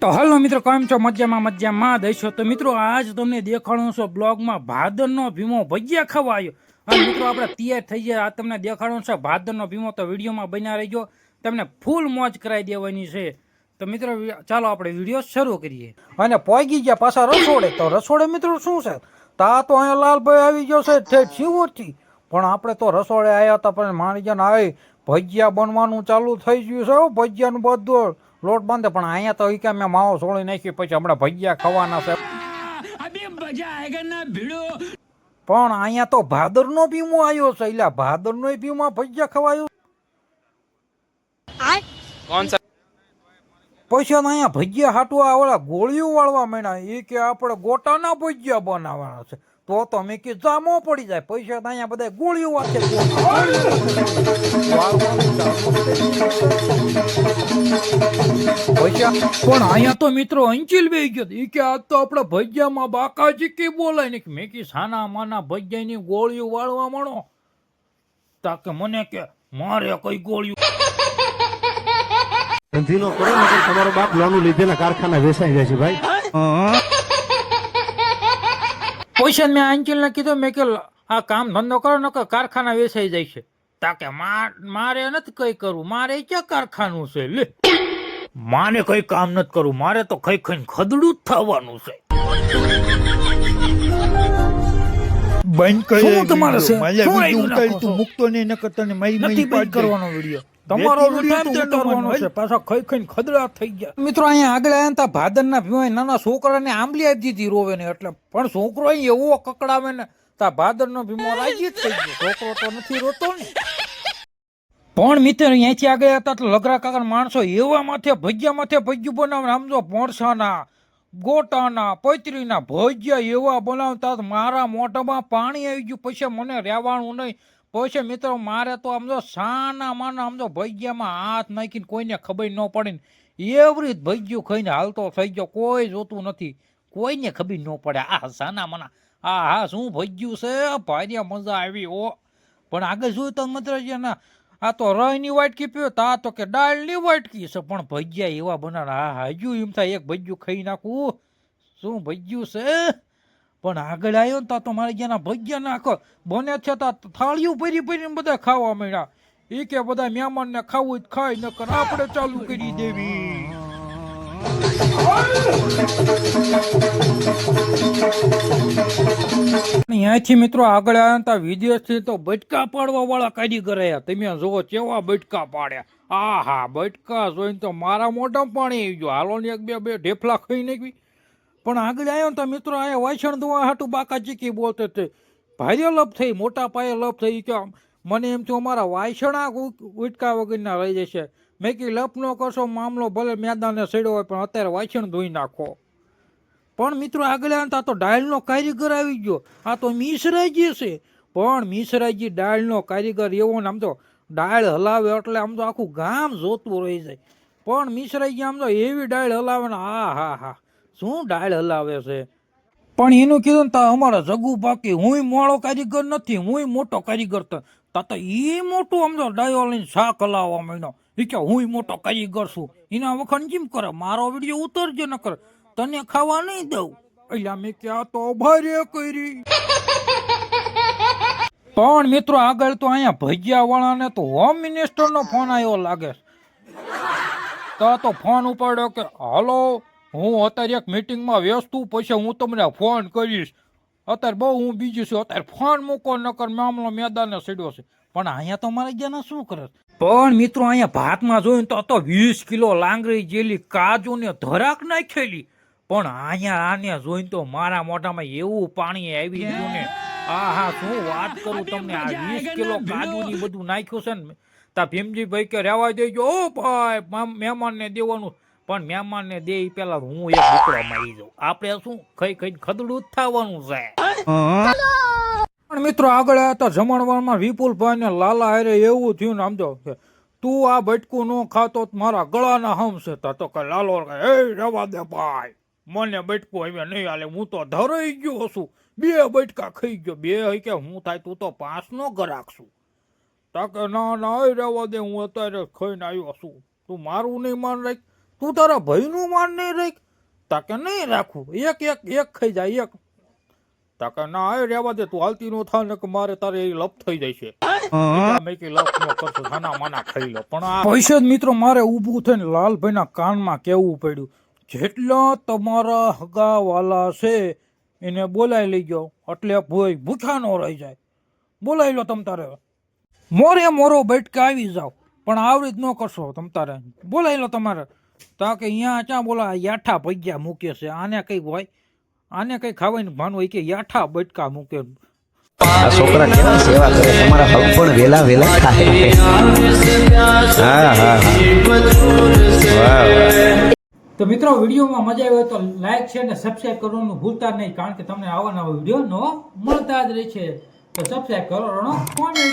તો હલો મિત્રો, કેમ છો? મજામાં મજામાં. દઈશો તો મિત્રો, આજ તમને દેખાડું છું બ્લોગમાં ભાદરનો ભીમો ભજીયા ખાવા આવ્યો અને મિત્રો, આપણે તૈયાર થઈ ગયા. આ તમને દેખાડું છે, ભાદરનો ભીમો તો વિડીયોમાં બન્યા રહીજો. તમને ફૂલ મોજ કરાવી દેવાની છે. તો મિત્રો, ચાલો આપણે વીડિયો શરૂ કરીએ. અને પોગી ગયા પાછા રસોડે. તો રસોડે મિત્રો, શું છે? તા તો અહીંયા લાલભાઈ આવી ગયો છે, ઠેઠ શિવોરથી પણ આપણે તો રસોડે આવ્યા હતા, પણ માણીજન આવી ભજીયા બનવાનું ચાલુ થઈ ગયું છે ભજીયાનું બધું. લોટ બાંધે પણ અહીંયા તો કે મેં માવો સોળી નાખી પછી હમણાં ભજીયા ખાવાના છે. પણ અહીંયા તો ભાદરનો ભીમો આવ્યો છે એટલે ભાદરનો ભીમો ભજીયા ખવાયો. પછી તો અહીંયા ભજીયા હાટવા વાળા ગોળીઓ વાળવા માંડ્યા એ કે આપણે ગોટાના ભજીયા બનાવવાના છે. તો તો મેં કે જામો પડી જાય પૈસા તો અહીંયા બધા ગોળીઓ વાંચે પણ અહીંયા તો મિત્રો અંચિલ બે ગયો એ કે આ તો આપણા ભજીયામાં બાકાજી કે બોલાય ને? મેં કી સાના માના ભજીયાની ગોળીઓ વાળવા મળો તાકે મને કે મારે કઈ ગોળીઓ ધંધીનો કરો ને તમારો બાપ લોનું લીધેલા કારખાના વેચાઈ જાય છે ભાઈ. પૈસા મેં અંચિલ ને કીધું મેં કે આ કામ ધંધો કરો ને કારખાના વેચાઈ જાય છે. તાકે કે મારે નથી કઈ કરવું મારે ક્યાં કારખાનું છે? લે. મારે કઈ કામ નથી કરવું. મારે તો કઈ કઈ ખદડું જ થવાનું છે. બંધ કરી શું તમારે છે? શું વીડિયો રાખ્યું ઉતારી તું? છો? નહીં નકર તને મારી નથી મારી બંધ પાડી દે. કરવાનો વીડિયો. તમારો બેટી વીડિયો તો ટાઈમ ઉતારવાનો છે પાછા ખાઈ ખાઈને ખદડા થઈ ગયા. મિત્રો અહીંયા આગળ આવ્યા તા ભાદરના ભીમાય નાના છોકરાને આંબલી આપી દીધી રોવે ને એટલે પણ છોકરો અહીં એવો કકડાવે ને તા ભાદરનો ભીમો રાજી જ થઈ ગયો. છોકરો તો નથી રોતો ને. પણ મિત્ર, અહીંયાથી આગળ હતા તો લગરા કાકા માણસો એવા માથે ભજ્યા માથે ભજ્યું બનાવે આમ જો પોણસાના ગોટાના, પૈતરીના ભજ્ય એવા બનાવતા મારા મોઢામાં પાણી આવી ગયું. પછી મને રહેવાનું નહીં. પછી મિત્રો, મારે તો આમ જો સાના માના આમ જો ભજીયામાં હાથ નાખીને કોઈને ખબર ન પડે ને એવરી ભજીયું ખાઈને હાલતો થઈ ગયો. કોઈ જોતું નથી. કોઈને ખબર ન પડે. આ સાના માના, આ હા, શું ભજ્યું છે? ભાર્યા મજા આવી ઓ પણ આગળ જોયું તો મિત્ર છે ના આ તો રહીની વાટકી પીયો તા તો કે દાળની વાટકી છે. પણ ભજીયા એવા બનાવે, હા હજુ એમ થાય એક ભજીયું ખાઈ નાખું. શું ભજીયું છે? પણ આગળ આવ્યો ને તા તો મારે જ્યાંના ભજીયા નાખો. બને છે તા થાળીઓ ભરી ભરીને બધા ખાવા માંડ્યા. એ કે બધા મહેમાનને ખાવું જ ખાય ખાય, નકર આપણે ચાલુ કરી દેવી. અહીંયાથી મિત્રો આગળ આવ્યા ને વિદેશથી તો બટકા પાડવા વાળા કારીગર આવ્યા. તમે જુઓ કેવા બટકા પાડ્યા. આ હા બટકા જોઈને તો મારા મોઢામાં પાણી આવી ગયું. હાલો ને એક બે બે ઢેફલા ખાઈ નાખી પણ આગળ આવ્યો તો મિત્રો અહીંયા વાસણ ધોવા હાટું બાકા ચીકી બોલતે તે. ભારે લપ થઈ, મોટા પાયે લપ થઈ કે મને એમ થયું, અમારા વાસણા ઉટકા વગરના રહી જશે. મેં કી લપ ન કરશો, મામલો ભલે મેદાને સડ્યો હોય, પણ અત્યારે વાસણ ધોઈ નાખો. પણ મિત્રો આગળ આવતા તો ડાળનો કારીગર આવી ગયો. આ તો મિશ્રાજી છે. પણ મિશ્રાજી ડાળનો કારીગર એવો ને આમ તો ડાળ હલાવે એટલે આમ તો આખું ગામ જોતું રહી જાય. પણ મિશ્રાજી આમ તો એવી ડાળ હલાવે ને હા હા હા. શું ડાળ હલાવે છે? પણ એનું કીધું ને અમારા જગુ બાકી, હુંય મોડો કારીગર નથી, હુંય મોટો કારીગર તો તા એ મોટું તો ડાયો લઈને શાક હલાવવા માંડ્યો. એ હુંય મોટો કારીગર છું. એના વખાણ કેમ કરે? મારો વીડિયો ઉતરજો ન કરે તને ખાવા નહીં દઉં. એટલે મેં ક્યાં તો ભારે કરી. પણ મિત્રો, આગળ તો અહીંયા ભજીયા વાળાને તો હોમ મિનિસ્ટરનો ફોન આવ્યો લાગે તો તો ફોન ઉપાડ્યો કે, હાલો, હું અત્યારે એક મિટિંગમાં વ્યસ્ત છું, પછી હું તમને ફોન કરીશ. અત્યારે બહુ હું બીજું છું, અત્યારે ફોન મૂકો, નકર મામલો મેદાને સીડ્યો છે. પણ અહીંયા તો મારે ગયા શું કરે પણ મિત્રો, અહીંયા ભાતમાં જોયું તો તો વીસ કિલો લાંગરી જેલી કાજુ ને ધરાક નાખેલી. પણ અહીંયા આને જોઈને તો મારા મોઢામાં એવું પાણી આવી ગયું ને. આ હા શું વાત કરું તમને? આ વીસ કિલો કાજુ ની બધું નાખ્યું છે ને. તા ભીમજીભાઈ કે રહેવા દેજો. ઓ ભાઈ મહેમાનને દેવાનું. પણ મહેમાનને દે એ પેલા હું એક દીકરો મારી જાઉં. આપણે શું ખાઈ ખાઈ ખદડું જ થવાનું છે. પણ મિત્રો આગળ હતા જમણવારમાં વિપુલભાઈ ને લાલા હારે એવું થયું ને સમજો કે તું આ બટકું ન ખાતો મારા ગળાના હમ છે. તો કે લાલો કે એ રવા દે ભાઈ. મને બેઠકો હવે નહીં હાલે હું તો ધરાઈ ગયો છું. બે બટકા ખાઈ ગયો. બે હોય કે હું થાય તું તો પાંચનો ગરાક છું તા કે ના ના રહેવા દે હું અત્યારે ખાઈને આવ્યો છું. તું મારું નહીં માન રાખ. તું તારા ભાઈનું માન નહીં રાખ. તાકે નહીં રાખું. એક એક એક ખાઈ જાય એક. તકે ના આય રહેવા દે તું હાલતી નો થાય ને કે મારે તારે એ લપ થઈ જાય છે મેં કે લપ નો કરશો ખાના માના ખાઈ લો. પણ આ પૈસે મિત્રો મારે ઊભું થઈને લાલભાઈના કાનમાં કેવું પડ્યું? જેટલા તમારા હગાવાલા છે, એને બોલાવી લઈ ગયો એટલે ભોય ભૂખ્યા નો રહી જાય. બોલાવી લો તમ તારે. મોરે મોરો બેઠકા આવી જાવ પણ આવરી જ ન કરશો તમ તારે. બોલાવી લો તમારે. તાકે અહીંયા ક્યાં બોલા યાઠા ભગ્યા મૂકે છે. આને કંઈક હોય, આને કંઈ ખાવાની ભાન હોય કે યાઠા બટકા મૂકે. આ છોકરા કેવા સેવા કરે તમારા હક પણ વેલા વેલા ખાય હા હા વાહ. તો મિત્રો, વિડીયોમાં મજા આવી હોય તો લાઈક છે ને સબસ્ક્રાઈબ કરવાનું ભૂલતા નહીં, કારણ કે તમને આવા નવા વીડિયો નો મળતા જ રહે છે. તો સબસ્ક્રાઈબ કરો કોમેડી.